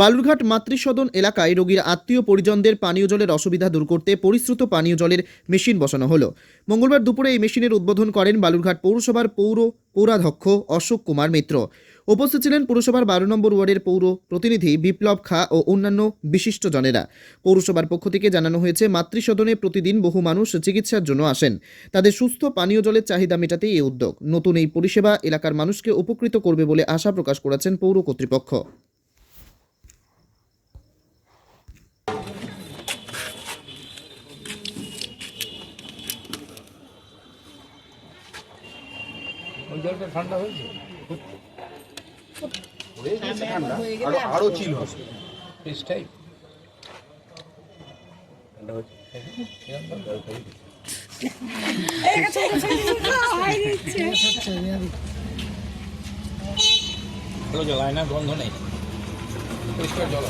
বালুরঘাট মাতৃসদন এলাকায় রোগীর আত্মীয় পরিজনদের পানীয় জলের অসুবিধা দূর করতে পরিশ্রুত পানীয় জলের মেশিন বসানো হলো। মঙ্গলবার দুপুরে এই মেশিনের উদ্বোধন করেন বালুরঘাট পৌরসভার পৌর পৌরাধ্যক্ষ অশোক কুমার মিত্র। উপস্থিত ছিলেন পৌরসভার বারো নম্বর ওয়ার্ডের পৌর প্রতিনিধি বিপ্লব খা ও অন্যান্য বিশিষ্টজনেরা। পৌরসভার পক্ষ থেকে জানানো হয়েছে, মাতৃসদনে প্রতিদিন বহু মানুষ চিকিৎসার জন্য আসেন। তাদের সুস্থ পানীয় জলের চাহিদা মেটাতেই এই উদ্যোগ। নতুন এই পরিষেবা এলাকার মানুষকে উপকৃত করবে বলে আশা প্রকাশ করেছেন পৌর কর্তৃপক্ষ। ওই জলটা ঠান্ডা হয়েছে? আরও আরও চিল হবে। ফ্রিজ টাইপ ঠান্ডা হয়েছে। জল আয়না গন্ধ নেই। পরিষ্কার জল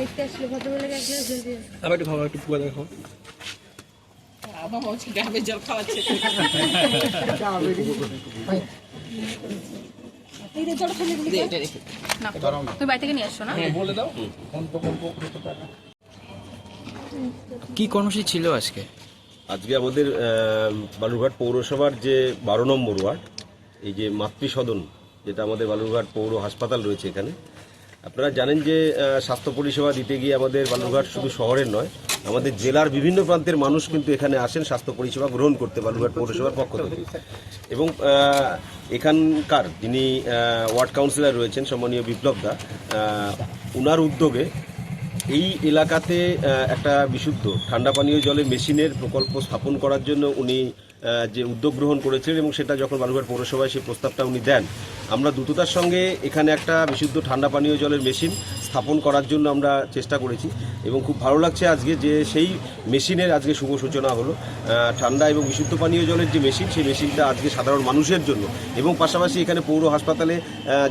দেখতে আসলো আবার একটু খাওয়া একটু পুয়া দেখো আমার হচ্ছে গ্রামের জল খাওয়াচ্ছে। এই যে জলটা ফেলে দিলি দে, এটা রেখে না তুমি বাড়ি থেকে নিয়ে আসছো না? বলে দাও। কম্প কম্প কত টাকা কি কর্মসূচি ছিল আজকে? আজকে আমাদের বালুরঘাট পৌরসভার যে বারো নম্বর ওয়ার্ড এই যে মাতৃসদন যেটা আমাদের বালুরঘাট পৌর হাসপাতাল রয়েছে এখানে। আপনারা জানেন যে স্বাস্থ্য পরিষেবা দিতে গিয়ে আমাদের বালুরঘাট শুধু শহরের নয় আমাদের জেলার বিভিন্ন প্রান্তের মানুষ কিন্তু এখানে আসেন, স্বাস্থ্য পরিষেবা গ্রহণ করতে বালুরঘাট পৌরসভার পক্ষ থেকে। এবং এখানকার যিনি ওয়ার্ড কাউন্সিলর রয়েছেন, সম্মানীয় বিপ্লব দা উনার উদ্যোগে এই এলাকাতে একটা বিশুদ্ধ ঠান্ডা পানীয় জলে মেশিনের প্রকল্প স্থাপন করার জন্য উনি যে উদ্যোগ গ্রহণ করেছিলেন এবং সেটা যখন বালুরঘাট পৌরসভায় সেই প্রস্তাবটা উনি দেন আমরা দ্রুততার সঙ্গে এখানে একটা বিশুদ্ধ ঠান্ডা পানীয় জলের মেশিন স্থাপন করার জন্য আমরা চেষ্টা করেছি এবং খুব ভালো লাগছে আজকে যে সেই মেশিনের আজকে শুভ সূচনা হলো। ঠান্ডা এবং বিশুদ্ধ পানীয় জলের যে মেশিন, সেই মেশিনটা আজকে সাধারণ মানুষের জন্য এবং পাশাপাশি এখানে পৌর হাসপাতালে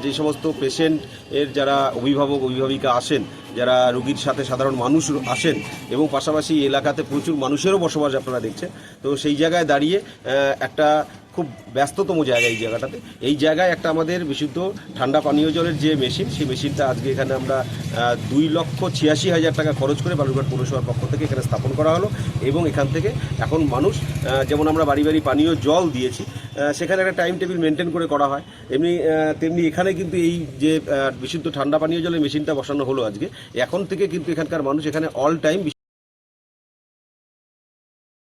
যে সমস্ত পেশেন্ট এর যারা অভিভাবক, অভিভাবিকা আসেন, যারা রোগীর সাথে সাধারণ মানুষ আসেন এবং পাশাপাশি এলাকাতে প্রচুর মানুষেরও বসবাস আপনারা দেখছেন। তো সেই জায়গায় দাঁড়িয়ে একটা খুব ব্যস্ততম জায়গা এই জায়গাটাতে। এই জায়গায় একটা আমাদের বিশুদ্ধ ঠান্ডা পানীয় জলের যে মেশিন, সেই মেশিনটা আজকে এখানে আমরা দুই লক্ষ ছিয়াশি হাজার টাকা খরচ করে বালুরঘাট পৌরসভার পক্ষ থেকে এখানে স্থাপন করা হলো এবং এখান থেকে এখন মানুষ যেমন আমরা বাড়ি বাড়ি পানীয় জল দিয়েছি সেখানে একটা টাইম টেবিল মেনটেন করে করা হয়। এমনি তেমনি এখানে কিন্তু এই যে বিশুদ্ধ ঠান্ডা পানীয় জলের মেশিনটা বসানো হলো আজকে। এখন থেকে কিন্তু এখানকার মানুষ এখানে অল টাইম